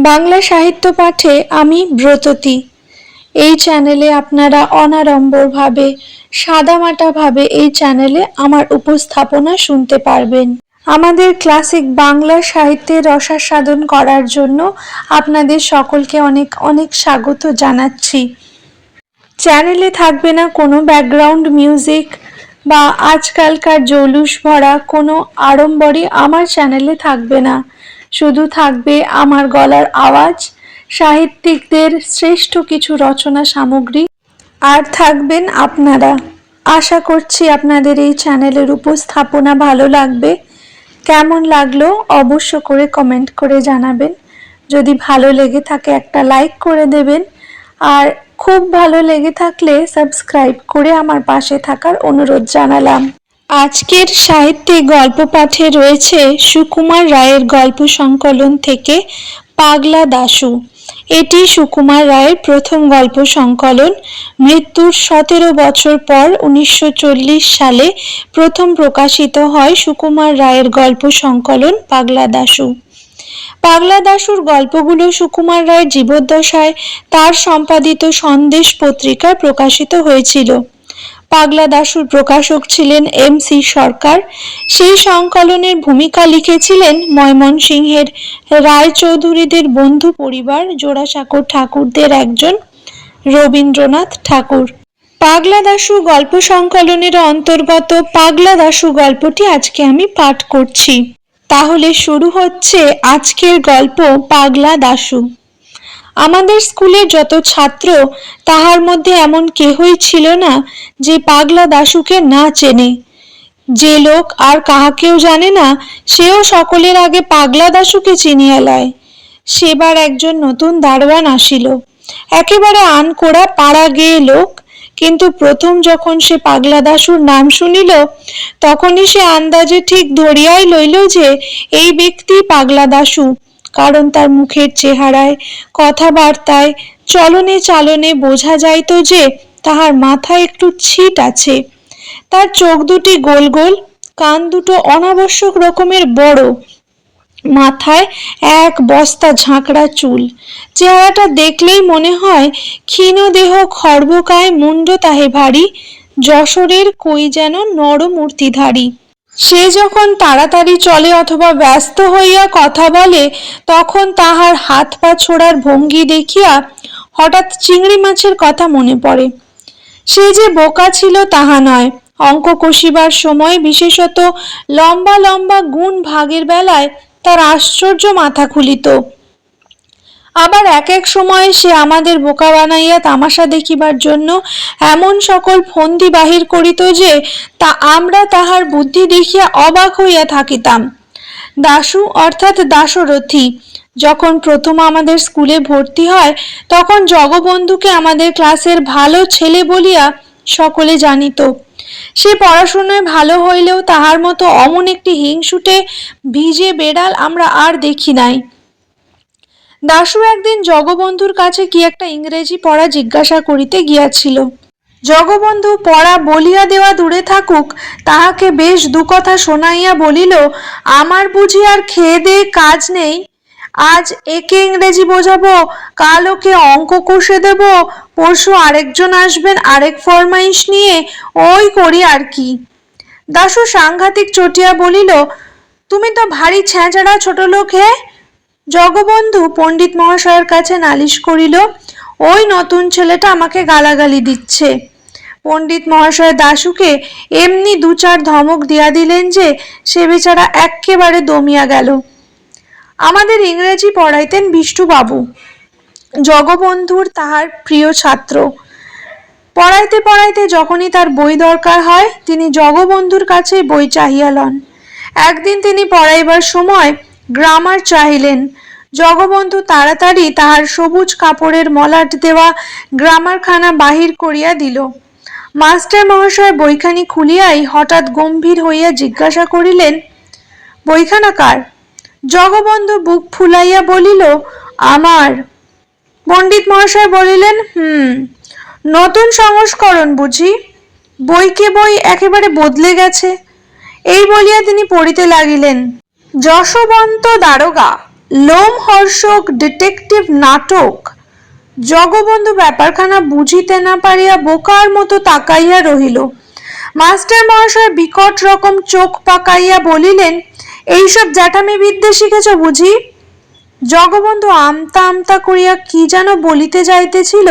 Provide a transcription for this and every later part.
বাংলা সাহিত্য পাঠে আমি ব্রততী। এই চ্যানেলে আপনারা অনাড়ম্বরভাবে, সাদামাটাভাবে এই চ্যানেলে আমার উপস্থাপনা শুনতে পারবেন। আমাদের ক্লাসিক বাংলা সাহিত্যের রসাস্বাদন করার জন্য আপনাদের সকলকে অনেক অনেক স্বাগত জানাচ্ছি। চ্যানেলে থাকবে না কোনো ব্যাকগ্রাউন্ড মিউজিক বা আজকালকার জৌলুস ভরা কোনো আড়ম্বরই আমার চ্যানেলে থাকবে না। শুধু থাকবে আমার গলার আওয়াজ, সাহিত্যিকদের শ্রেষ্ঠ কিছু রচনা সামগ্রী, আর থাকবেন আপনারা। আশা করছি আপনাদের এই চ্যানেলের উপস্থাপনা ভালো লাগবে। কেমন লাগল অবশ্য করে কমেন্ট করে জানাবেন। যদি ভালো লেগে থাকে একটা লাইক করে দেবেন। আর খুব ভালো লেগে থাকলে সাবস্ক্রাইব করে আমার পাশে থাকার অনুরোধ জানালাম। আজকের সাহিত্যে গল্প পাঠে রয়েছে সুকুমার রায়ের গল্প সংকলন থেকে পাগলা দাশু। এটি সুকুমার রায়ের প্রথম গল্প সংকলন। মৃত্যুর সতেরো বছর পর উনিশশো চল্লিশ সালে প্রথম প্রকাশিত হয় সুকুমার রায়ের গল্প সংকলন পাগলা দাশু। পাগলা দাশুর গল্পগুলো সুকুমার রায়ের জীবদ্দশায় তার সম্পাদিত সন্দেশ পত্রিকায় প্রকাশিত হয়েছিল। পাগলা দাশুর প্রকাশক ছিলেন এম সি সরকার। সেই সংকলনের ভূমিকা লিখেছিলেন ময়মনসিংহের রায়চৌধুরীদের বন্ধু পরিবার, জোড়াসাঁকোর ঠাকুরদের একজন রবীন্দ্রনাথ ঠাকুর। পাগলা দাশু গল্প সংকলনের অন্তর্গত পাগলা দাশু গল্পটি আজকে আমি পাঠ করছি। তাহলে শুরু হচ্ছে আজকের গল্প পাগলা দাশু। আমাদের স্কুলের যত ছাত্র, তাহার মধ্যে এমন কেহই ছিল না যে পাগলা দাশুকে না চেনে। যে লোক আর কাহাকেও জানে না, সেও সকলের আগে পাগলা দাশুকে চিনিয়া লয়। সেবার একজন নতুন দারোয়ান আসিল। একেবারে আনকোড়া পাড়া গেয়ে লোক, কিন্তু প্রথম যখন সে পাগলা দাশুর নাম শুনিল, তখনই সে আন্দাজে ঠিক ধরিয়াই লইল যে, এই ব্যক্তি পাগলা দাশু। কারণ তার মুখের চেহারায় কথাবার্তায় চলনে চালনে বোঝা যাইত যে তাহার মাথায় একটু ছিট আছে। তার চোখ দুটি গোল গোল, কান দুটো অনাবশ্যক রকমের বড়। মাথায় এক বস্তা ঝাঁকড়া চুল। চেহারাটা দেখলেই মনে হয় ক্ষীণ দেহ খর্বকায় মুন্ড তাহে ভারী, যশোরের কই যেন নরমূর্তিধারী। সে যখন তাড়াতাড়ি চলে অথবা ব্যস্ত হইয়া কথা বলে, তখন তাহার হাত পা ছোড়ার ভঙ্গি দেখিয়া হঠাৎ চিংড়ি মাছের কথা মনে পড়ে। সে যে বোকা ছিল তাহা নয়। অঙ্ক কষিবার সময় বিশেষত লম্বা লম্বা গুণ ভাগের বেলায় তার আশ্চর্য মাথা খুলিত। আবার এক এক সময় সে আমাদের বোকা বানাইয়া তামাশা দেখিবার জন্য এমন সকল ফন্দি বাহির করিত যে তা আমরা তাহার বুদ্ধি দেখিয়া অবাক হইয়া থাকিতাম। দাশু অর্থাৎ দাশরথী যখন প্রথম আমাদের স্কুলে ভর্তি হয়, তখন জগবন্ধুকে আমাদের ক্লাসের ভালো ছেলে বলিয়া সকলে জানিত। সে পড়াশোনায় ভালো হইলেও তাহার মতো অমন একটি হিংসুটে ভিজে বেড়াল আমরা আর দেখি নাই। দাশু একদিন জগবন্ধুর কাছে কি একটা ইংরেজি পড়া জিজ্ঞাসা করিতে গিয়াছিল। জগবন্ধু, পড়া বলিয়া দেওয়া দূরে থাকুক, তাহাকে বেশ দু কথা শোনাইয়া বলিল, আমার বুঝি আর খেয়ে দিয়ে কাজ নেই। আজ একে ইংরেজি বোঝাবো, কাল ওকে অঙ্ক কষে দেব, পরশু আরেকজন আসবেন আরেক ফরমাইশ নিয়ে, ওই করি আর কি। দাশু সাংঘাতিক চটিয়া বলিল, তুমি তো ভারী ছ্যাঁচড়া ছোট লোক হে! জগবন্ধু পণ্ডিত মহাশয়ের কাছে নালিশ করিল, ওই নতুন ছেলেটা আমাকে গালাগালি দিচ্ছে। পণ্ডিত মহাশয় দাশুকে এমনি দু চার ধমক দিয়া দিলেন যে, সে বেচারা এক্কেবারে দমিয়া গেল। আমাদের ইংরেজি পড়াইতেন বিষ্টুবাবু জগবন্ধুর তাহার প্রিয় ছাত্র। পড়াইতে পড়াইতে যখনই তার বই দরকার হয়, তিনি জগবন্ধুর কাছে বই চাহিয়া লন। একদিন তিনি পড়াইবার সময় গ্রামার চাহিলেন। জগবন্ধু তাড়াতাড়ি তাহার সবুজ কাপড়ের মলাট দেওয়া গ্রামারখানা বাহির করিয়া দিল। মাস্টার মহাশয় বইখানি খুলিয়াই হঠাৎ গম্ভীর হইয়া জিজ্ঞাসা করিলেন, বইখানা কার? জগবন্ধু বুক ফুলাইয়া বলিল, আমার। পণ্ডিত মহাশয় বলিলেন, হুম, নতুন সংস্করণ বুঝি। বইকে বই একেবারে বদলে গেছে। এই বলিয়া তিনি পড়িতে লাগিলেন। যশবন্ত দারোগা, লোমহর্ষক ডিটেকটিভ নাটক। জগবন্ধু ব্যাপারখানা বুঝিতে না পারিয়া বোকার মতো তাকাইয়া রহিল। মাস্টার মহাশয় বিকট রকম চোখ পাকাইয়া বলিলেন, এইসব জ্যাঠামি বিদ্যে শিখেছ বুঝি? জগবন্ধু আমতা আমতা করিয়া কি যেন বলিতে যাইতেছিল,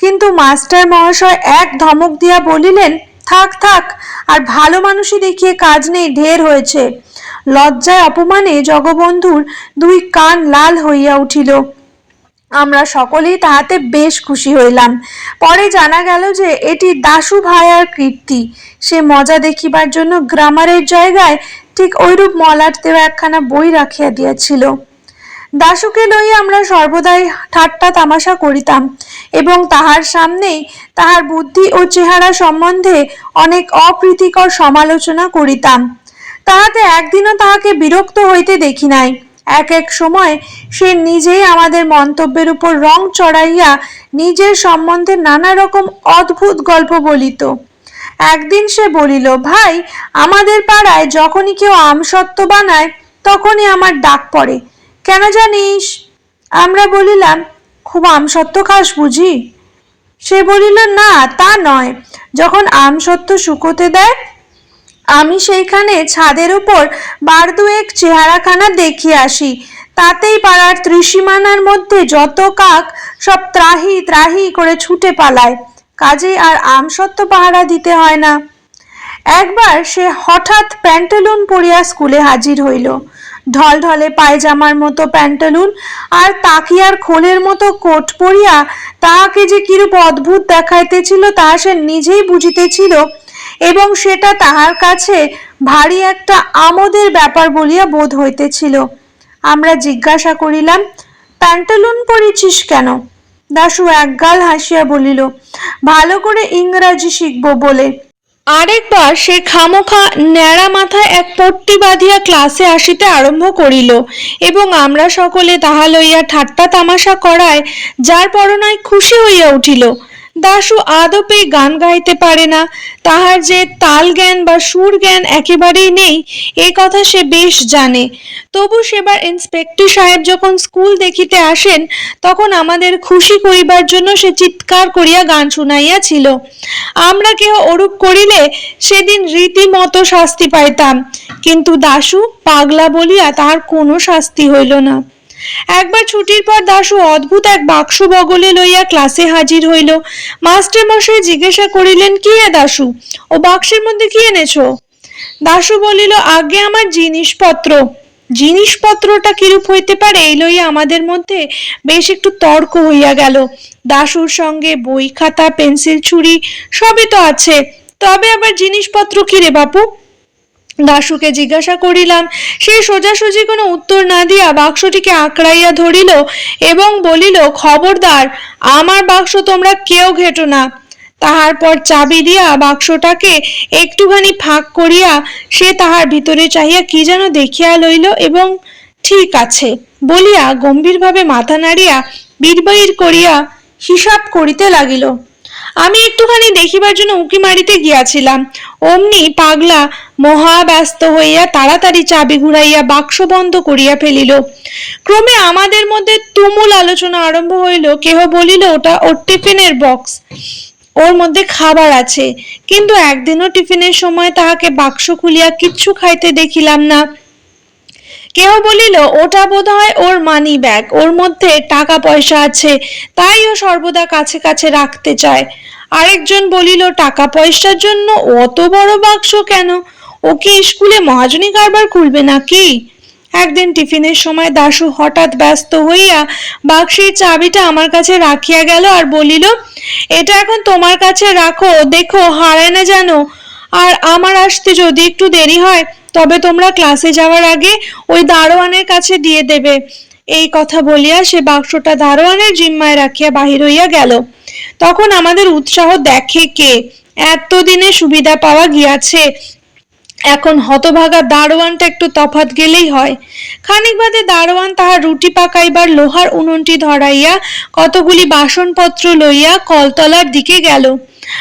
কিন্তু মাস্টার মহাশয় এক ধমক দিয়া বলিলেন, থাক থাক, আর ভালো মানুষই দেখিয়ে কাজ নেই, ঢের হয়েছে। লজ্জায় অপমানে জগবন্ধুর দুই কান লাল হইয়া উঠিল। আমরা সকলেই তাহাতে বেশ খুশি হইলাম। পরে জানা গেল যে এটি দাশু ভাইয়ার কীর্তি। সে মজা দেখিবার জন্য গ্রামারের জায়গায় ঠিক ঐরূপ মলাট দেওয়া একখানা বই রাখিয়া দিয়াছিল। দাশুকে লইয়া আমরা সর্বদাই ঠাট্টা তামাশা করিতাম এবং তাহার সামনেই তাহার বুদ্ধি ও চেহারা সম্বন্ধে অনেক অপ্রীতিকর সমালোচনা করিতাম। তাহাতে একদিনও তাহাকে বিরক্ত হইতে দেখি নাই। এক এক সময় সে নিজেই আমাদের মন্তব্যের উপর রং চড়াইয়া নিজের সম্বন্ধে নানা রকম অদ্ভুত গল্প বলিত। একদিন সে বলিল, ভাই, আমাদের পাড়ায় যখনই কেউ আমসত্ত্ব বানায়, তখনই আমার ডাক পড়ে। কেন জানিস? আমরা বলিলাম, খুব আমসত্ত্ব খাস বুঝি? সে বলিল, না, তা নয়। যখন আমসত্ত্ব শুকোতে দেয় আমি সেইখানে ছাদের উপর বার দুয়েক চেহারাখানা দেখিয়ে আসি। তাতেই পাড়ার ত্রিসীমানার মধ্যে যত কাক সব ত্রাহি ত্রাহি করে ছুটে পালায়। কাজেই আর আমসত্ত্ব পাহারা দিতে হয় না। একবার সে হঠাৎ প্যান্টালুন পরিয়া স্কুলে হাজির হইল। ঢলঢলে পায়জামার মতো প্যান্টালুন আর তাকিয়ার খোলের মতো কোট পরিয়া তাহাকে যে কিরূপ অদ্ভুত দেখাইতেছিল তাহা সে নিজেই বুঝিতেছিল। এবং সেটা তাহার কাছে ভারী একটা আমোদের ব্যাপার বলিয়া বোধ হইতেছিল। আমরা জিজ্ঞাসা করিলাম, প্যান্টালুন পরিছিস কেন? দাশু একগাল হাসিয়া বলিল, ভালো করে ইংরাজি শিখব বলে। আরেকবার সে খামোখা ন্যাড়া মাথায় এক পট্টি বাঁধিয়া ক্লাসে আসিতে আরম্ভ করিল এবং আমরা সকলে তাহা লইয়া ঠাট্টা তামাশা করায় যার পরনায় খুশি হইয়া উঠিল। দাশু আদপে গান গাইতে পারে না। তাহার যে তাল জ্ঞান বা সুর জ্ঞান একেবারেই নেই, এ কথা সে বেশ জানে। তবু সেবার ইন্সপেক্টর সাহেব যখন স্কুল দেখিতে আসেন, তখন আমাদের খুশি করিবার জন্য সে চিৎকার করিয়া গান শুনাইয়াছিল। আমরা কেহ ওরূপ করিলে সেদিন রীতিমতো শাস্তি পাইতাম। কিন্তু দাশু পাগলা বলিয়া তাহার কোনো শাস্তি হইল না। একবার ছুটির পর দাশু অদ্ভুত এক বাক্স বগলে লইয়া ক্লাসে হাজির হইল। মাস্টার মশাই জিজ্ঞাসা করিলেন, কি হে দাশু? ও বাক্সের মধ্যে কি এনেছো? দাশু বলিল, আগে আমার জিনিসপত্র। জিনিসপত্রটা কিরূপ হইতে পারে এই লইয়া আমাদের মধ্যে বেশ একটু তর্ক হইয়া গেল। দাশুর সঙ্গে বই, খাতা, পেন্সিল, ছুরি সবই তো আছে। তবে আবার জিনিসপত্র কি রে বাপু? দাশুকে জিজ্ঞাসা করিলাম, সে সোজাসুজি কোনো উত্তর না দিয়া বাক্সটিকে আঁকড়াইয়া ধরিল এবং বলিল, খবরদার, আমার বাক্স তোমরা কেউ ঘেটো না। তাহার পর চাবি দিয়া বাক্সটাকে একটুখানি ফাঁক করিয়া সে তাহার ভিতরে চাহিয়া কি যেন দেখিয়া লইল এবং, ঠিক আছে। বলিয়া গম্ভীরভাবে মাথা নাড়িয়া বিড়বাইর করিয়া হিসাব করিতে লাগিল। আমি একটুখানি দেখিবার জন্য উঁকি মারিতে গিয়াছিলাম। অমনি পাগলা মহা ব্যস্ত হইয়া তাড়াতাড়ি চাবি ঘুরাইয়া বাক্স বন্ধ করিয়া ফেলিল। ক্রমে আমাদের মধ্যে তুমুল আলোচনা আরম্ভ হইল। কেহ বলিল, ওটা ওর টিফিনের বক্স ওর মধ্যে খাবার আছে। কিন্তু একদিনও টিফিনের সময় তাহাকে বাক্স খুলিয়া কিচ্ছু খাইতে দেখিলাম না। কেহ বলিল, ওটা বোধ হয় ওর মানি ব্যাগ ওর মধ্যে টাকা পয়সা আছে। তাই ও সর্বদা কাছে কাছে রাখতে চায়। আরেকজন বলিল টাকা পয়সার জন্য অত বড় বাক্স কেন? ও কি স্কুলে মহাজনী কারবার খুলবে নাকি? একদিন টিফিনের সময় দাশু হঠাৎ ব্যস্ত হইয়া বাক্সের চাবিটা আমার কাছে রাখিয়া গেল আর বলিল, এটা এখন তোমার কাছে রাখো, দেখো, হারায় না জানো আর আমার আসতে যদি একটু দেরি হয়, তবে তোমরা ক্লাসে যাওয়ার আগে ওই দারোয়ানের কাছে দিয়ে দেবে। এই কথা বলিয়া সে বাক্সটা দারোয়ানের জিম্মায় রাখিয়া বাহির হইয়া গেল। তখন আমাদের উৎসাহ দেখে কে? এতদিনে সুবিধা পাওয়া গিয়াছে। এখন হতভাগা দারোয়ানটা একটু তফাৎ গেলেই হয়। খানিক বাদে দারোয়ান তাহার রুটি পাকাইবার লোহার উনুনটি ধরাইয়া কতগুলি বাসনপত্র লইয়া কলতলার দিকে গেল।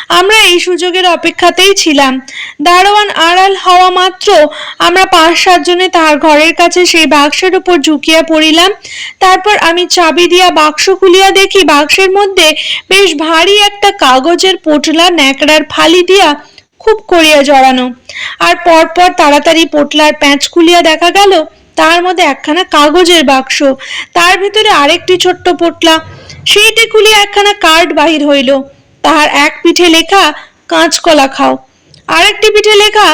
আমরা এই সুযোগের অপেক্ষাতেই ছিলাম। দারোয়ান আড়াল হওয়া মাত্র আমরা পাঁচ সাতজনে তাহার ঘরের কাছে সেই বাক্সের উপর ঝুঁকিয়া পড়িলাম। তারপর আমি চাবি দিয়া বাক্স খুলিয়া দেখি বাক্সের মধ্যে বেশ ভারী একটা কাগজের পোটলা, ন্যাকড়ার ফালি দিয়া খুব করিয়া জড়ানো। আর পরপর তাড়াতাড়ি পোটলার প্যাঁচ খুলিয়া দেখা গেল, তার মধ্যে একখানা কাগজের বাক্স, তার ভিতরে আরেকটি ছোট্ট পোটলা। সেইটি খুলিয়া একখানা কার্ড বাহির হইল। তাহার এক পিঠে লেখা কাঁচকলা খাও। আরেকটি পিঠে লেখা,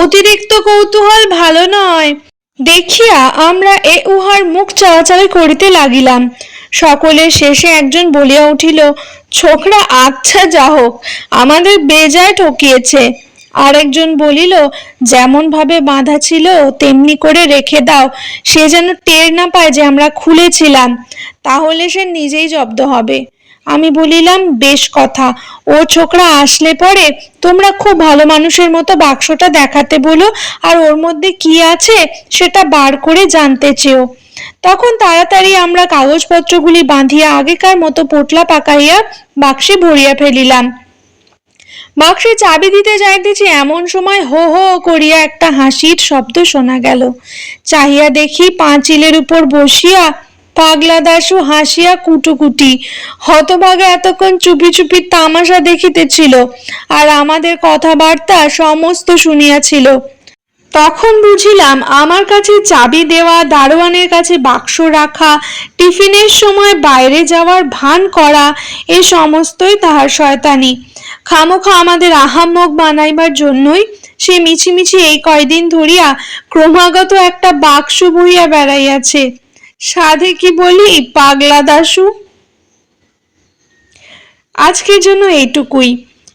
অতিরিক্ত কৌতূহল ভালো নয়। দেখিয়া আমরা এ উহার মুখ চাওয়াচাওয়ি করিতে লাগিলাম। সকলের শেষে একজন বলিয়া উঠিল ছোকরা আচ্ছা যা হোক, আমাদের বেজায় ঠকিয়েছে। আরেকজন বলিল, যেমন ভাবে বাঁধা ছিল, তেমনি করে রেখে দাও। সে যেন টের না পায় যে আমরা খুলেছিলাম। তাহলে সে নিজেই জব্দ হবে। আমি বলিলাম, বেশ কথা। ও ছোকরা আসলে পরে তোমরা খুব ভালো মানুষের মতো বাক্সটা দেখাতে বলো আর ওর মধ্যে কি আছে সেটা বার করে জানতে চেও। তখন তাড়াতাড়ি আমরা কাগজপত্রগুলি বাঁধিয়া আগেকার মতো পোটলা পাকাইয়া বাক্সে ভরিয়া ফেলিলাম। বাক্সে চাবি দিতে যাইতেছি এমন সময় হো হো করিয়া একটা হাসির শব্দ শোনা গেল। চাহিয়া দেখি পাঁচিলের উপর বসিয়া পাগলা দাশু হাসিয়া কুটুকুটি। হতভাগে এতক্ষণ চুপি চুপি তামাশা দেখিতেছিল আর আমাদের কথাবার্তা সমস্ত শুনিয়াছিল। তখন বুঝিলাম আমার কাছে চাবি দেওয়া, দারোয়ানের কাছে বাক্স রাখা, টিফিনের সময় বাইরে যাওয়ার ভান করা, এ সমস্তই তাহার শয়তানি। খামোখা আমাদের আহাম্মক বানাইবার জন্যই সে মিছিমিছি এই কয়দিন ধরিয়া ক্রমাগত একটা বাক্স বহিয়া বেড়াইয়াছে। সাধে কি বলি, পাগলা দাসু আজকের জন্য এইটুকুই।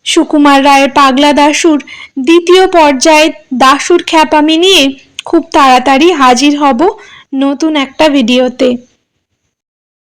সুকুমার রায়ের পাগলা দাসুর দ্বিতীয় পর্যায়ে দাসুর খ্যাপামি নিয়ে খুব তাড়াতাড়ি হাজির হব নতুন একটা ভিডিওতে।